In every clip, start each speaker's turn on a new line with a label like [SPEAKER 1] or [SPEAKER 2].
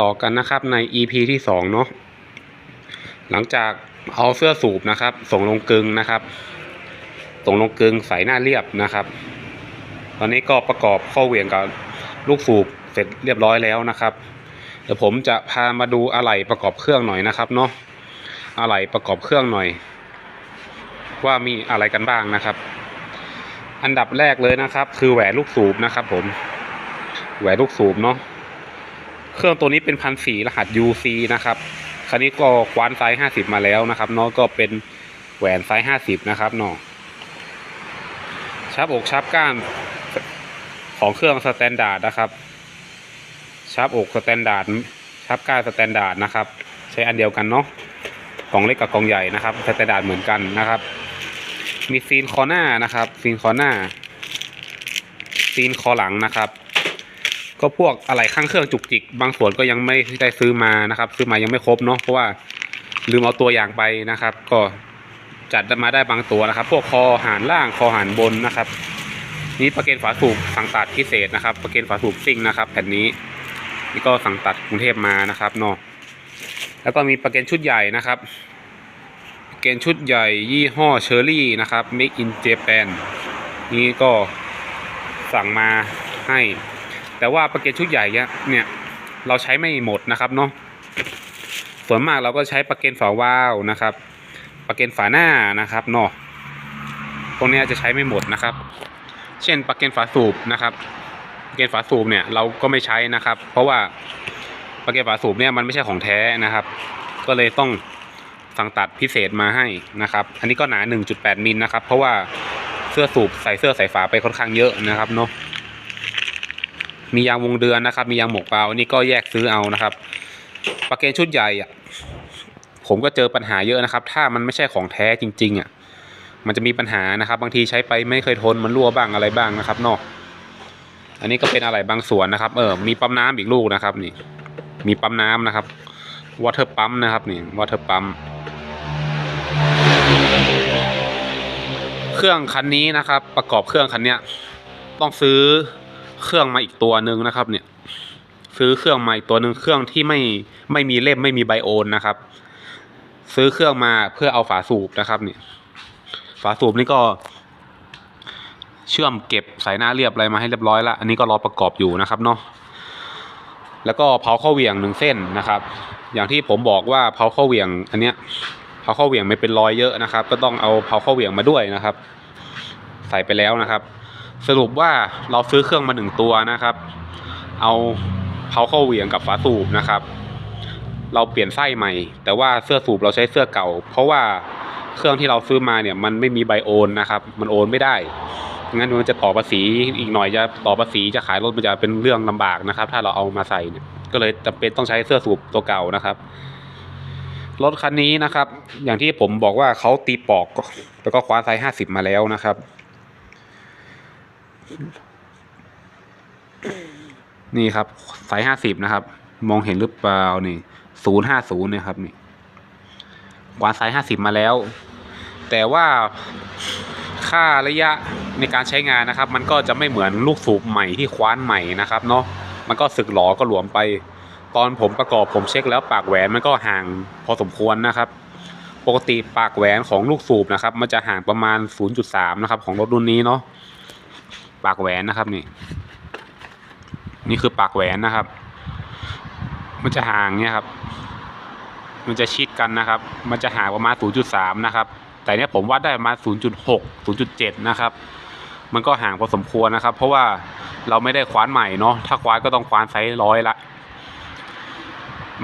[SPEAKER 1] ต่อกันนะครับใน EP ที่สองเนาะหลังจากเอาเสื้อสูบนะครับ ส่งลงกึงนะครับ ส่งลงกึงใส่หน้าเรียบนะครับ ตอนนี้ก็ประกอบข้อเหวี่ยงกับลูกสูบเสร็จเรียบร้อยแล้วนะครับ เดี๋ยวผมจะพามาดูอะไหล่ประกอบเครื่องหน่อยนะครับเนาะอะไหล่ประกอบเครื่องหน่อย ว่ามีอะไรกันบ้างนะครับ อันดับแรกเลยนะครับ คือแหวนลูกสูบนะครับ ผมแหวนลูกสูบเนาะ เครื่องตัวนี้เป็นพันสีรหัส UC นะครับคันนี้ก็คว้านไซส์ห้าสิบมาแล้วนะครับเนาะก็เป็นแหวนไซส์ห้าสิบนะครับเนาะชับอกชับก้านของเครื่องสแตนดาร์ดนะครับชับอกสแตนดาร์ดชับก้านสแตนดาร์ดนะครับ ใช้อันเดียวกันเนาะกล่องเล็กกับกล่องใหญ่นะครับสแตนดาร์ดเหมือนกันนะครับ มีซีนคอหน้านะครับซีนคอหน้าซีนคอหลังนะครับ ก็พวกอะไรข้างเครื่องจุกจิก บางส่วนก็ยังไม่ได้ซื้อมานะครับ ซื้อมายังไม่ครบเนาะเพราะว่าลืมเอาตัวอย่างไปนะครับ ก็จัดมาได้บางตัวนะครับ พวกคอหานล่างคอหานบนนะครับ นี่ประเกนฝาสูบสั่งตัดพิเศษนะครับ ประเกนฝาสูบซิ่งนะครับ แผ่นนี้นี่ก็สั่งตัดกรุงเทพมานะครับเนาะแล้วก็มีประเกนชุดใหญ่นะครับประเกนชุดใหญ่ยี่ห้อเชอรี่นะครับ Make in Japan นี่ก็สั่งมาให้ แต่ว่าประเกนชุดใหญ่เนี่ยเราใช้ไม่หมดนะครับเนาะส่วนมากเราก็ใช้ประเกนฝาวาล์วนะครับประเกนฝาหน้านะครับเนาะพวกนี้จะใช้ไม่หมดนะครับ เช่นประเกนฝาสูบนะครับประเกนฝาสูบเนี่ยเราก็ไม่ใช้นะครับ เพราะว่าประเกนฝาสูบเนี่ยมันไม่ใช่ของแท้นะครับ ก็เลยต้องสั่งตัดพิเศษมาให้นะครับ อันนี้ก็หนา 1.8 มิลนะครับ เพราะว่าเสื้อสูบใส่เสื้อใส่ฝาไปค่อนข้างเยอะนะครับเนาะ มียางวงเดือนนะครับ มียางหมกเปล่าอันนี้ก็แยกซื้อเอานะครับประเกนชุดใหญ่อะผมก็เจอปัญหาเยอะนะครับ ถ้ามันไม่ใช่ของแท้จริง ๆอะมันจะมีปัญหานะครับ บางทีใช้ไปไม่เคยทนมันรั่วบ้างอะไรบ้างนะครับเนอกอันนี้ก็เป็นอะไรบางส่วนนะครับ เออมีปั๊มน้ำอีกลูกนะครับ นี่ มีปั๊มน้ำนะครับวอเตอร์ปั๊มนะครับนี่วอเตอร์ปั๊มเครื่องคันนี้นะครับ ประกอบเครื่องคันเนี้ย ต้องซื้อ เครื่องมาอีกตัวหนึ่งนะครับ เนี่ย ซื้อเครื่องมาอีกตัวหนึ่งเครื่องที่ไม่ไม่มีเล่มไม่มีไบโอนนะครับ ซื้อเครื่องมาเพื่อเอาฝาสูบนะครับ เนี่ย ฝาสูบนี่ก็ เชื่อมเก็บใส่หน้าเรียบอะไรมาให้เรียบร้อยล้วอันนี้ก็รอประกอบอยู่นะครับเนาะแล้วก็เผาข้าวเหวี่ยงหนึ่งเส้นนะครับ อย่างที่ผมบอกว่าเผาข้าวเหวี่ยง อันเนี้ยเผาข้าวเหวี่ยงไม่เป็นรอยเยอะนะครับ ก็ต้องเอาเผาข้าวเหวี่ยงมาด้วยนะครับ ใส่ไปแล้วนะครับ สรุปว่าเราซื้อเครื่องมาหนึ่งตัวนะครับ เอาเผาเข้าเหวี่ยงกับฝาสูบนะครับ เราเปลี่ยนไส้ใหม่ แต่ว่าเสื้อสูบเราใช้เสื้อเก่า เพราะว่าเครื่องที่เราซื้อมาเนี่ยมันไม่มีใบโอนนะครับ มันโอนไม่ได้ งั้นมันจะต่อภาษีอีกหน่อยจะต่อภาษีจะขายรถมันจะเป็นเรื่องลำบากนะครับ ถ้าเราเอามาใส่เนี่ยก็เลยจำเป็นต้องใช้เสื้อสูบตัวเก่านะครับรถคันนี้นะครับ อย่างที่ผมบอกว่าเขาตีปอกแล้วก็คว้าไซส์ห้าสิบมาแล้วนะครับ นี่ครับไซส์ห้าสิบนะครับ มองเห็นหรือเปล่านี่ศูนย์ห้าศูนย์เนี่ยครับนี่วางไซส์ห้าสิบมาแล้ว แต่ว่าค่าระยะในการใช้งานนะครับ มันก็จะไม่เหมือนลูกสูบใหม่ที่คว้านใหม่นะครับเนาะมันก็สึกหลอก็หลวมไป ตอนผมประกอบผมเช็คแล้วปากแหวนมันก็ห่างพอสมควรนะครับ ปกติปากแหวนของลูกสูบนะครับ มันจะห่างประมาณ 0.3 นะครับ ของรถรุ่นนี้เนาะ ปากแหวนนะครับนี่ นี่คือปากแหวนนะครับ มันจะห่างเนี่ยครับ มันจะชิดกันนะครับ มันจะห่างประมาณ 0.3 นะครับ แต่เนี้ยผมวัดได้ประมาณ 0.6 0.7 นะครับ มันก็ห่างพอสมควรนะครับ เพราะว่าเราไม่ได้คว้านใหม่เนาะถ้าคว้านก็ต้องคว้านไซส์ร้อยละ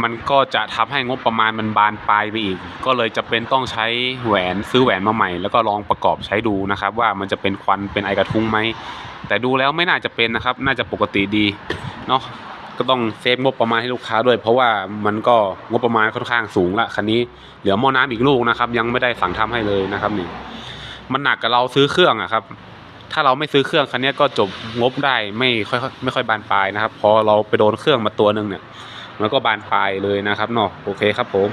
[SPEAKER 1] มันก็จะทำให้งบประมาณมันบานปลายไปอีก ก็เลยจะเป็นต้องใช้แหวนซื้อแหวนมาใหม่ แล้วก็ลองประกอบใช้ดูนะครับ ว่ามันจะเป็นควันเป็นไอกระทุ้งไหมแต่ดูแล้วไม่น่าจะเป็นนะครับ น่าจะปกติดีเนาะก็ต้องเซฟงบประมาณให้ลูกค้าด้วย เพราะว่ามันก็งบประมาณค่อนข้างสูงละคันนี้เหลือหม้อน้ำอีกลูกนะครับ ยังไม่ได้สั่งทำให้เลยนะครับนี่มันหนักกับเราซื้อเครื่องอะครับ ถ้าเราไม่ซื้อเครื่องคันนี้ก็จบงบได้ไม่ค่อยไม่ค่อยบานปลายนะครับ พอเราไปโดนเครื่องมาตัวหนึ่งเนี่ย แล้วก็บานปลายเลยนะครับเนาะโอเคครับผม